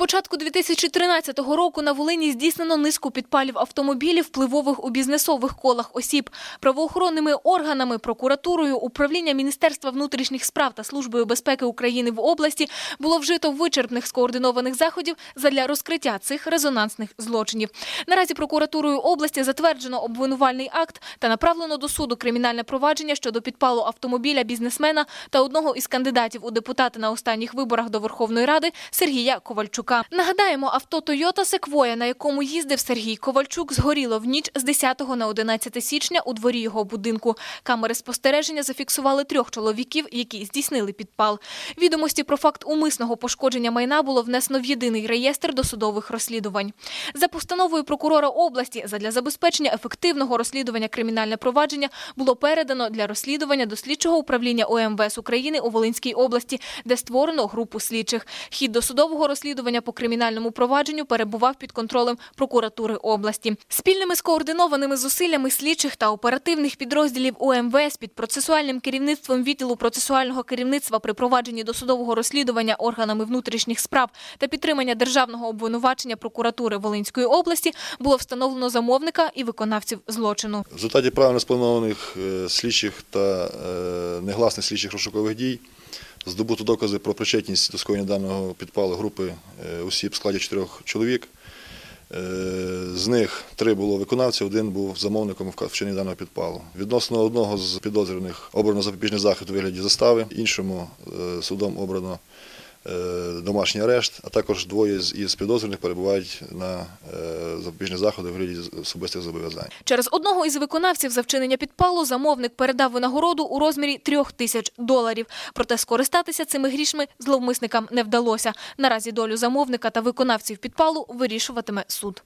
початку 2013 року на Волині здійснено низку підпалів автомобілів, впливових у бізнесових колах осіб. Правоохоронними органами, прокуратурою, управління Міністерства внутрішніх справ та Службою безпеки України в області було вжито вичерпних скоординованих заходів задля розкриття цих резонансних злочинів. Наразі прокуратурою області затверджено обвинувальний акт та направлено до суду кримінальне провадження щодо підпалу автомобіля бізнесмена та одного із кандидатів у депутати на останніх виборах до Верховної Ради Сергія Ковальчука. Нагадаємо, авто Toyota Sequoia, на якому їздив Сергій Ковальчук, згоріло в ніч з 10 на 11 січня у дворі його будинку. Камери спостереження зафіксували трьох чоловіків, які здійснили підпал. Відомості про факт умисного пошкодження майна було внесено в єдиний реєстр досудових розслідувань. За постановою прокурора області задля забезпечення ефективного розслідування кримінальне провадження було передано для розслідування до слідчого управління ОМВС України у Волинській області, де створено групу слідчих. Хід досудового розслідування по кримінальному провадженню перебував під контролем прокуратури області. Спільними скоординованими зусиллями слідчих та оперативних підрозділів УМВС під процесуальним керівництвом відділу процесуального керівництва при провадженні досудового розслідування органами внутрішніх справ та підтримання державного обвинувачення прокуратури Волинської області було встановлено замовника і виконавців злочину. В результаті правильно спланованих е, слідчих та е, негласних слідчих розшукових дій здобуто докази про причетність до скоєння даного підпалу групи е, осіб в складі чотирьох чоловік. Е, З них три було виконавці, один був замовником в вчиненні даного підпалу. Відносно одного з підозрюваних обрано запобіжний захід у вигляді застави, іншому е, судом обрано домашній арешт, а також двоє з- підозрюваних перебувають на запобіжні заходи в вигляді особистих зобов'язань. Через одного із виконавців за вчинення підпалу замовник передав винагороду у розмірі трьох тисяч доларів. Проте скористатися цими грішми зловмисникам не вдалося. Наразі долю замовника та виконавців підпалу вирішуватиме суд.